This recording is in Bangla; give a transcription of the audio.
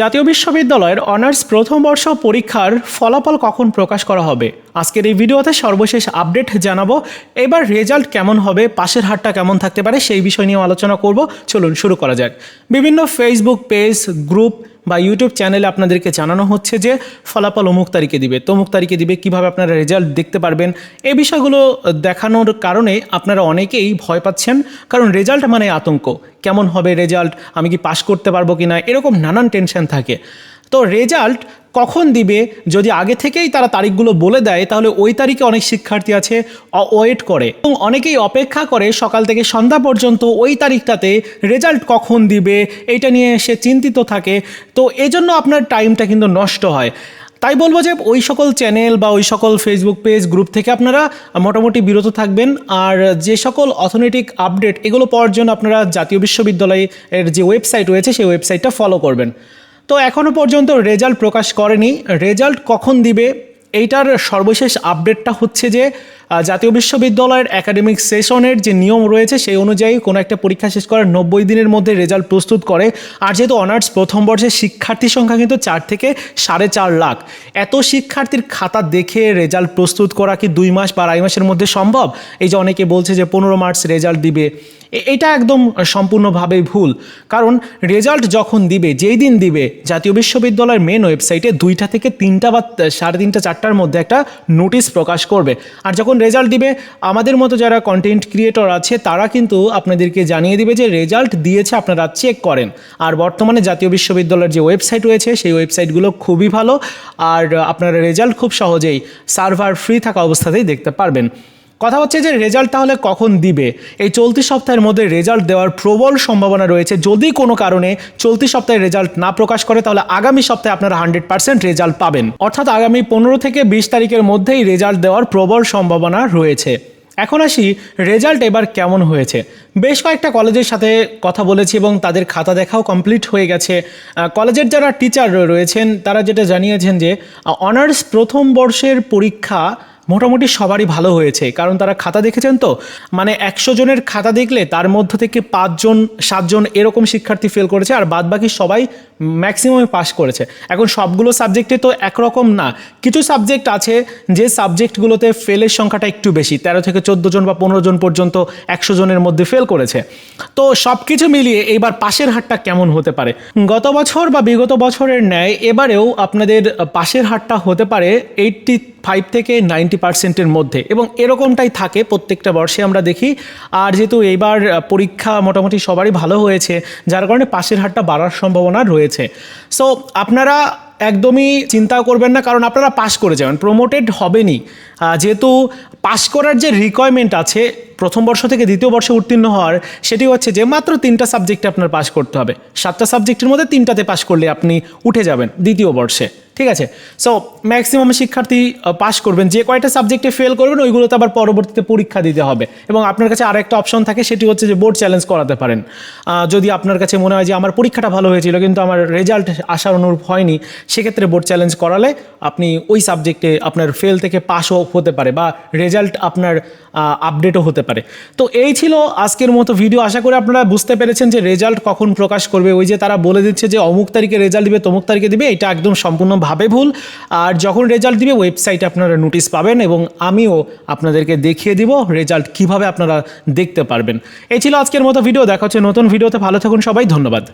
জাতীয় বিশ্ববিদ্যালয়ের অনার্স প্রথম বর্ষ পরীক্ষার ফলাফল কখন প্রকাশ করা হবে? আজকের এই ভিডিওতে সর্বশেষ আপডেট জানাব। এবার রেজাল্ট কেমন হবে, পাশের হারটা কেমন থাকতে পারে সেই বিষয় নিয়ে আলোচনা করব। চলুন শুরু করা যাক। বিভিন্ন ফেসবুক পেজ গ্রুপ বা ইউটিউব চ্যানেলে আপনাদেরকে জানানো হচ্ছে যে ফলাফল অমুক তারিখে দিবে। তমুক তারিখে দিবে, কীভাবে আপনারা রেজাল্ট দেখতে পারবেন? এই বিষয়গুলো দেখানোর কারণে আপনারা অনেকেই ভয় পাচ্ছেন। কারণ রেজাল্ট মানে আতঙ্ক। কেমন হবে রেজাল্ট? আমি কি পাশ করতে পারব কি না এরকম নানান টেনশন থাকে। তো রেজাল্ট কখন দিবে? যদি আগে থেকেই তারা তারিখগুলো বলে দেয়, তাহলে ওই তারিখে অনেক শিক্ষার্থী আছে ওয়েট করে। এবং অনেকেই অপেক্ষা করে সকাল থেকে সন্ধ্যা পর্যন্ত ওই তারিখটাতে রেজাল্ট কখন দিবে, এইটা নিয়ে সে চিন্তিত থাকে। তো এজন্য আপনার টাইমটা কিন্তু নষ্ট হয়। তাই বলব যে ওই সকল চ্যানেল বা ওই সকল ফেসবুক পেজ গ্রুপ থেকে আপনারা মোটামুটি বিরত থাকবেন। আর যে সকল অর্থনৈতিক আপডেট এগুলো পাওয়ার জন্য আপনারা জাতীয় বিশ্ববিদ্যালয়ের যে ওয়েবসাইট রয়েছে, সেই ওয়েবসাইটটা ফলো করবেন। তো এখনও পর্যন্ত রেজাল্ট প্রকাশ করেনি। রেজাল্ট কখন দিবে? এইটার সর্বশেষ আপডেটটা হচ্ছে যে জাতীয় বিশ্ববিদ্যালয়ের একাডেমিক সেশনের যে নিয়ম রয়েছে, সেই অনুযায়ী কোনো একটা পরীক্ষা শেষ করার নব্বই দিনের মধ্যে রেজাল্ট প্রস্তুত করে। আর যেহেতু অনার্স প্রথম বর্ষের শিক্ষার্থীর সংখ্যা কিন্তু চার থেকে সাড়ে চার লাখ। এত শিক্ষার্থীর খাতা দেখে রেজাল্ট প্রস্তুত করা কি দুই মাস বা আড়াই মাসের মধ্যে সম্ভব? এই যে অনেকে বলছে যে, পনেরো মার্চ রেজাল্ট দিবে। এটা একদম সম্পূর্ণভাবেই ভুল। কারণ রেজাল্ট যখন দিবে, যেই দিন দিবে, জাতীয় বিশ্ববিদ্যালয়ের মেন ওয়েবসাইটে দুইটা থেকে তিনটা বা সাড়ে তিনটা, চারটার মধ্যে একটা নোটিশ প্রকাশ করবে। আর যখন রেজাল্ট দিবে, আমাদের মতো যারা কন্টেন্ট ক্রিয়েটর আছে, তারা কিন্তু আপনাদেরকে জানিয়ে দিবে যে রেজাল্ট দিয়েছে আপনারা চেক করেন। আর বর্তমানে জাতীয় বিশ্ববিদ্যালয়ের যে ওয়েবসাইট রয়েছে, সেই ওয়েবসাইটগুলো খুবই ভালো। আর আপনারা রেজাল্ট খুব সহজেই সার্ভার ফ্রি থাকা অবস্থাতেই দেখতে পারবেন। কথা হচ্ছে যে রেজাল্ট তাহলে কখন দিবে? এই চলতি সপ্তাহের মধ্যে রেজাল্ট দেওয়ার প্রবল সম্ভাবনা রয়েছে। যদি কোনো কারণে চলতি সপ্তাহে রেজাল্ট না প্রকাশ করে, তাহলে আগামী সপ্তাহে আপনারা হান্ড্রেড পার্সেন্ট রেজাল্ট পাবেন। অর্থাৎ আগামী পনেরো থেকে বিশ তারিখের মধ্যেই রেজাল্ট দেওয়ার প্রবল সম্ভাবনা রয়েছে। এখন আসি রেজাল্ট এবার কেমন হয়েছে। বেশ কয়েকটা কলেজের সাথে কথা বলেছি এবং তাদের খাতা দেখাও কমপ্লিট হয়ে গেছে। কলেজের যারা টিচার রয়েছেন, তারা যেটা জানিয়েছেন যে অনার্স প্রথম বর্ষের পরীক্ষা মোটামুটি সবারই ভালো হয়েছে। কারণ তারা খাতা দেখেছেন তো? মানে একশো জনের খাতা দেখলে তার মধ্য থেকে পাঁচজন, সাতজন এরকম শিক্ষার্থী ফেল করেছে আর বাদ বাকি সবাই ম্যাক্সিমামে পাস করেছে। এখন সবগুলো সাবজেক্টে তো একরকম না। কিছু সাবজেক্ট আছে যে সাবজেক্টগুলোতে ফেলের সংখ্যাটা একটু বেশি। তেরো থেকে চোদ্দ জন বা পনেরো জন পর্যন্ত একশো জনের মধ্যে ফেল করেছে। তো সব কিছু মিলিয়ে এইবার পাশের হারটা কেমন হতে পারে? গত বছর বা বিগত বছরের ন্যায় এবারেও আপনাদের পাশের হারটা হতে পারে এইটটি ফাইভ থেকে নাইনটি পার্সেন্টের মধ্যে এবং এরকমটাই থাকে প্রত্যেকটা বর্ষে আমরা দেখি। আর যেহেতু এইবার পরীক্ষা মোটামুটি সবারই ভালো হয়েছে যার কারণে পাশের হারটা বাড়ার সম্ভাবনা রয়েছে। সো আপনারা একদমই চিন্তা করবেন না কারণ আপনারা পাশ করে যাবেন প্রমোটেড হবেনই। আহ, যেহেতু পাশ করার যে রিকোয়ারমেন্ট আছে প্রথম বর্ষ থেকে দ্বিতীয় বর্ষে উত্তীর্ণ হওয়ার সেটি হচ্ছে যে মাত্র তিনটা সাবজেক্টে আপনার পাশ করতে হবে। সাতটা সাবজেক্টের মধ্যে তিনটাতে পাশ করলে আপনি উঠে যাবেন দ্বিতীয় বর্ষে। ঠিক আছে? সো ম্যাক্সিমাম শিক্ষার্থী পাস করবেন। যে কয়টা সাবজেক্টে ফেল করবেন, ওইগুলোতে আবার পরবর্তীতে পরীক্ষা দিতে হবে। এবং আপনার কাছে আরেকটা অপশন থাকে, সেটি হচ্ছে যে বোর্ড চ্যালেঞ্জ করাতে পারেন। যদি আপনার কাছে মনে হয় যে আমার পরীক্ষাটা ভালো হয়েছিল, কিন্তু আমার রেজাল্ট আসার অনুরূপ হয়নি, সেক্ষেত্রে বোর্ড চ্যালেঞ্জ করালে আপনি ওই সাবজেক্টে আপনার ফেল থেকে পাসও হতে পারে, বা রেজাল্ট আপনার আপডেটও হতে পারে। তো এই ছিল আজকের মতো ভিডিও আশা করি আপনারা বুঝতে পেরেছেন যে রেজাল্ট কখন প্রকাশ করবে। ওই যে তারা বলে দিচ্ছে যে অমুক তারিখে রেজাল্ট দিবে, তমুক তারিখে দিবে, এটা একদম সম্পূর্ণভাবে ভুল। আর যখন রেজাল্ট দিবে ওয়েবসাইটে আপনারা নোটিশ পাবেন এবং আমিও আপনাদেরকে দেখিয়ে দিব রেজাল্ট কীভাবে আপনারা দেখতে পারবেন। এই ছিল আজকের মতো ভিডিও দেখা হচ্ছে নতুন ভিডিওতে ভালো থাকুন সবাই। ধন্যবাদ।